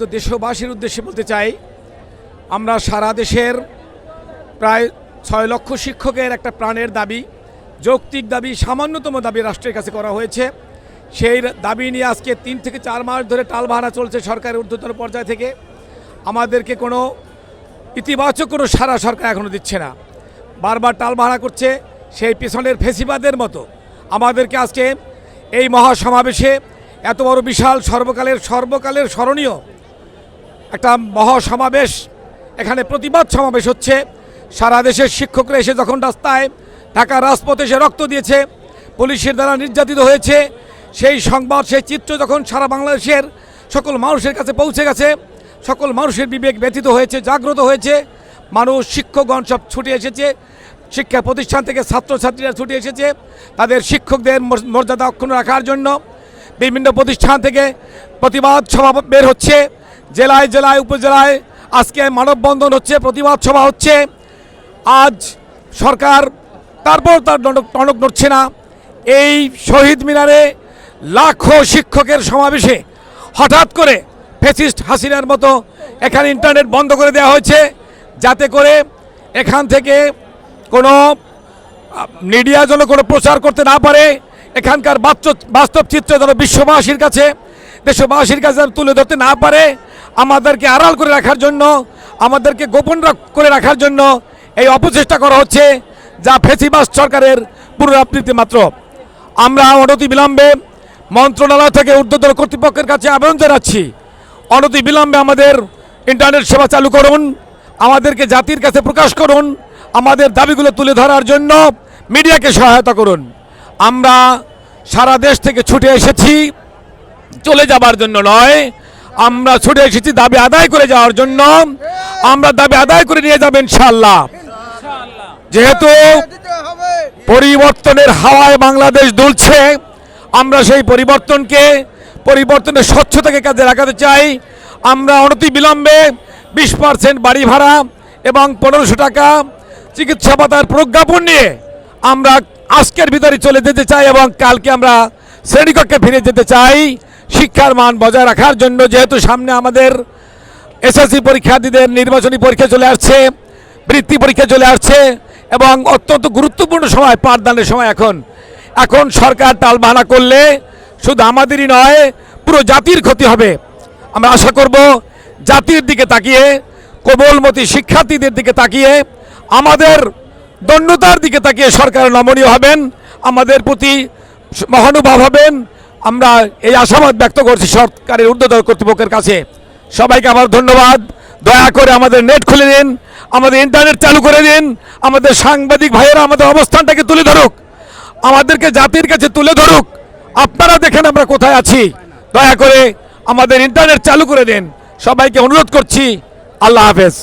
তো দেশবাসীর উদ্দেশ্যে বলতে চাই, আমরা সারা দেশের প্রায় ছয় লক্ষ শিক্ষকের একটা প্রাণের দাবি, যৌক্তিক দাবি, সামান্যতম দাবি রাষ্ট্রের কাছে করা হয়েছে। সেই দাবি নিয়ে আজকে তিন থেকে চার মাস ধরে টালবাহানা চলছে সরকারের ঊর্ধ্বতন পর্যায় থেকে। আমাদেরকে কোনো ইতিবাচক কোনো সারা সরকার এখনও দিচ্ছে না। বারবার টালবাহানা করছে সেই পেছনের ফেসিবাদের মতো। আমাদেরকে আজকে এই মহাসমাবেশে এত বড় বিশাল সর্বকালের সর্বকালের স্মরণীয় একটা মহাসমাবেশ। এখানে প্রতিবাদ সমাবেশ হচ্ছে। সারা দেশের শিক্ষকরা এসে যখন রাস্তায় ঢাকা রাজপথে এসে রক্ত দিয়েছে, পুলিশের দ্বারা নির্যাতিত হয়েছে, সেই সংবাদ, সেই চিত্র যখন সারা বাংলাদেশের সকল মানুষের কাছে পৌঁছে গেছে, সকল মানুষের বিবেক ব্যথিত হয়েছে, জাগ্রত হয়েছে। মানুষ, শিক্ষকগণ সব ছুটে এসেছে। শিক্ষা প্রতিষ্ঠান থেকে ছাত্রছাত্রীরা ছুটে এসেছে। তাদের শিক্ষকদের মর্যাদা অক্ষুণ্ণ রাখার জন্য বিভিন্ন প্রতিষ্ঠান থেকে প্রতিবাদ সভা বের হচ্ছে। জেলায় জেলায়, উপজেলায় আজকে মানববন্ধন হচ্ছে, প্রতিবাদ সভা হচ্ছে। আজ সরকার তারপর তার টনক নড়ছে না। এই শহীদ মিনারে লাখো শিক্ষকের সমাবেশে হঠাৎ করে ফেসিস্ট হাসিনার মতো এখানে ইন্টারনেট বন্ধ করে দেওয়া হয়েছে, যাতে করে এখান থেকে কোনো মিডিয়া যেন কোনো প্রচার করতে না পারে। এখানকার বাস্তব চিত্র যেন বিশ্ববাসীর কাছে, দেশবাসীর কাছে তুলে ধরতে না পারে। আমাদেরকে আড়াল করে রাখার জন্য, আমাদেরকে গোপন করে রাখার জন্য এই অপচেষ্টা করা হচ্ছে, যা ফেসিবাস সরকারের পুনরাবৃত্তি মাত্র। আমরা অনতি বিলম্বে মন্ত্রণালয় থেকে ঊর্ধ্বতন কর্তৃপক্ষের কাছে আবেদন জানাচ্ছি। অনতি বিলম্বে আমাদের ইন্টারনেট সেবা চালু করুন, আমাদেরকে জাতির কাছে প্রকাশ করুন, আমাদের দাবিগুলো তুলে ধরার জন্য মিডিয়াকে সহায়তা করুন। আমরা সারা দেশ থেকে ছুটে এসেছি, চলে যাবার জন্য নয় আমরা ছুটে এসেছি দাবি আদায় করে যাওয়ার জন্য। আমরা দাবি আদায় করে নিয়ে যাবেন ইনশাল্লাহ যেহেতু পরিবর্তনের হাওয়ায় বাংলাদেশ দুলছে, আমরা সেই পরিবর্তনকে, পরিবর্তনের স্বচ্ছতাকে কাজে লাগাতে চাই। আমরা অনতি বিলম্বে বিশ পার্সেন্ট বাড়ি ভাড়া এবং পনেরোশো টাকা চিকিৎসা ভাতার প্রজ্ঞাপন নিয়ে আমরা আজকের ভিতরে চলে যেতে চাই এবং কালকে আমরা শ্রেণীকক্ষে ফিরে যেতে চাই। শিক্ষার মান বজায় রাখার জন্য যেহেতু সামনে আমাদের এসএসসি পরীক্ষার্থীদের নির্বাচনী পরীক্ষা চলে আসছে, বৃত্তি পরীক্ষা চলে আসছে এবং অত্যন্ত গুরুত্বপূর্ণ সময়, পাঠদানের সময় এখন। এখন সরকার টালবাহানা করলে শুধু আমাদেরই নয়, পুরো জাতির ক্ষতি হবে। আমরা আশা করব জাতির দিকে তাকিয়ে, কোমলমতি শিক্ষার্থীদের দিকে তাকিয়ে, আমাদের দণ্ডতার দিকে তাকিয়ে সরকার নমনীয় হবেন, আমাদের প্রতি মহানুভব হবেন আমরা এই আশাবাদ ব্যক্ত করছি সরকারের ঊর্ধ্বতন কর্তৃপক্ষের কাছে। সবাইকে আমার ধন্যবাদ। দয়া করে আমাদের নেট খুলে দিন, আমাদের ইন্টারনেট চালু করে দিন, আমাদের সাংবাদিক ভাইয়েরা আমাদের অবস্থানটাকে তুলে ধরুক, আমাদেরকে জাতির কাছে তুলে ধরুক। আপনারা দেখেন আমরা কোথায় আছি। দয়া করে আমাদের ইন্টারনেট চালু করে দিন। সবাইকে অনুরোধ করছি, আল্লাহ হাফেজ।